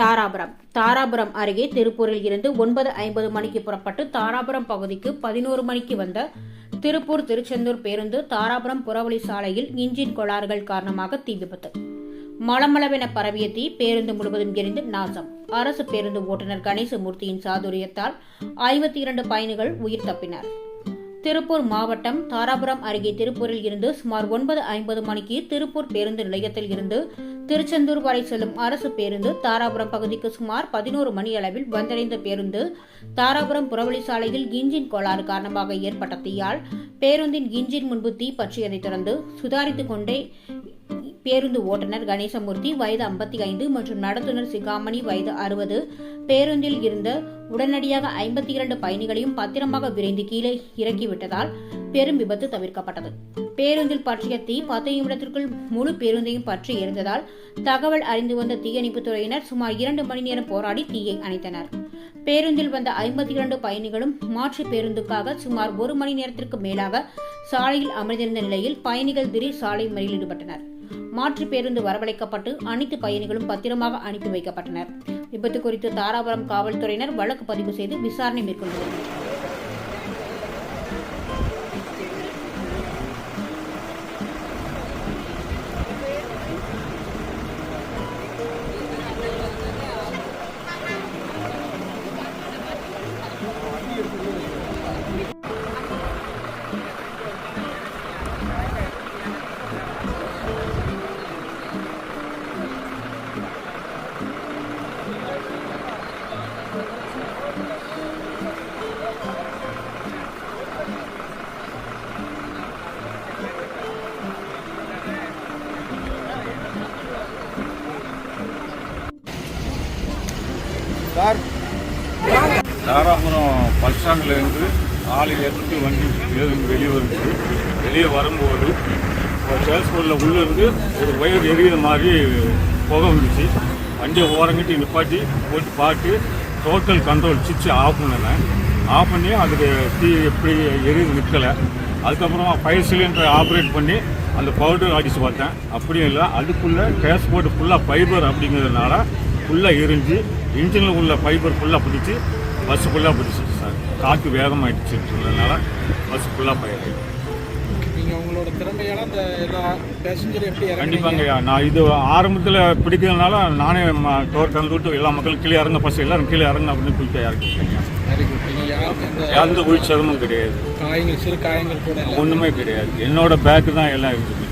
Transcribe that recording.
தாராபுரம். தாராபுரம் அருகே திருப்பூரில் இருந்து ஒன்பது ஐம்பது மணிக்கு புறப்பட்டு தாராபுரம் பகுதிக்கு பதினோரு மணிக்கு வந்த திருப்பூர் திருச்செந்தூர் பேருந்து தாராபுரம் புறவழி சாலையில் இன்ஜின் கோளாறுகள் காரணமாக தீ விபத்து. மளமளவென பரவிய தீ பேருந்து முழுவதும் எரிந்து நாசம். அரசு பேருந்து ஓட்டுநர் கணேசமூர்த்தியின் சாதுரியத்தால் ஐம்பத்தி இரண்டு பயணிகள் உயிர் தப்பினர். திருப்பூர் மாவட்டம் தாராபுரம் அருகே திருப்பூரில் இருந்து சுமார் ஒன்பது ஐம்பது மணிக்கு திருப்பூர் பேருந்து நிலையத்தில் இருந்து திருச்செந்தூர் வரை செல்லும் அரசு பேருந்து தாராபுரம் பகுதிக்கு சுமார் பதினோரு மணி அளவில் வந்தடைந்த பேருந்து தாராபுரம் புறவழி சாலையில் இன்ஜின் கோளாறு காரணமாக ஏற்பட்ட தீயால் பேருந்தின் இன்ஜின் முன்பு தீ பற்றியதைத் தொடர்ந்து சுதாரித்துக் கொண்டே பேருந்து ஓட்டுநர் கணேசமூர்த்தி வயது ஐம்பத்தி ஐந்து மற்றும் நடத்துனர் சிகாமணி வயது அறுபது பேருந்தில் இருந்த உடனடியாக ஐம்பத்தி இரண்டு பயணிகளையும் பத்திரமாக விரைந்து கீழே இறக்கிவிட்டதால் பெரும் விபத்து தவிர்க்கப்பட்டது. பேருந்தில் பற்றிய தீ பத்து நிமிடத்திற்குள் முழு பேருந்தையும் பற்றி எரிந்ததால் தகவல் அறிந்து வந்த தீயணைப்புத் துறையினர் சுமார் இரண்டு மணி நேரம் போராடி தீயை அணைத்தனர். பேருந்தில் வந்த ஐம்பத்தி இரண்டு பயணிகளும் மாற்று பேருந்துக்காக சுமார் ஒரு மணி நேரத்திற்கு மேலாக சாலையில் அமர்ந்திருந்த நிலையில் பயணிகள் திடீர் சாலை மறியல் ஈடுபட்டனர். மாற்று பேருந்து வரவழைக்கப்பட்டு அனைத்து பயணிகளும் பத்திரமாக அனுப்பி வைக்கப்பட்டனர். விபத்து குறித்து தாராபுரம் காவல்துறையினர் வழக்கு பதிவு செய்து விசாரணை மேற்கொண்டுள்ளனர் சார். தாராபுரம் பஸ் ஸ்டாண்ட்லேருந்து ஆள் எடுத்து வண்டி ஏதுன்னு வெளியே வருது. வெளியே வரும்போது ஒரு சேல்ஸ் போர்டில் உள்ளே இருந்து ஒரு வயர் எரியிற மாதிரி புகை வந்துச்சு. வண்டியை ஓரங்கிட்டு நிப்பாட்டி போட்டு பார்த்து டோட்டல் கண்ட்ரோல் சுவிட்ச் ஆஃப் பண்ணினேன் ஆஃப் பண்ணி அதுக்கு தீ எப்படி எரியுது நிற்கலை அதுக்கப்புறமா ஃபயர் சிலிண்டரை ஆப்ரேட் பண்ணி அந்த பவுடர் அடித்து பார்த்தேன். அப்படியும் இல்லை. அதுக்குள்ளே டிரான்ஸ்போர்ட் ஃபுல்லாக ஃபைபர் அப்படிங்கிறதுனால ஃபுல்லாக எரிஞ்சு இன்ஜினில் உள்ள ஃபைபர் ஃபுல்லாக பிடிச்சி பஸ் ஃபுல்லாக பிடிச்சிச்சு சார் காற்று வேகமாகிடுச்சுன்றதுனால பஸ் ஃபுல்லாக ஃபயர் இறங்குனீங்க? கண்டிப்பாங்கய்யா நான் இது ஆரம்பத்தில் பிடிக்கிறதுனால நானே டோர் திறந்து விட்டு எல்லா மக்களும் கீழே இறங்க பஸ் எல்லாரும் கீழே இறங்க அப்படின்னு குயிக்காக இறக்கிட்டேங்க எந்த உயிர் சிரமம் கிடையாது. ஒன்றுமே கிடையாது. என்னோட பேக்கு தான் எல்லாம் இருக்குது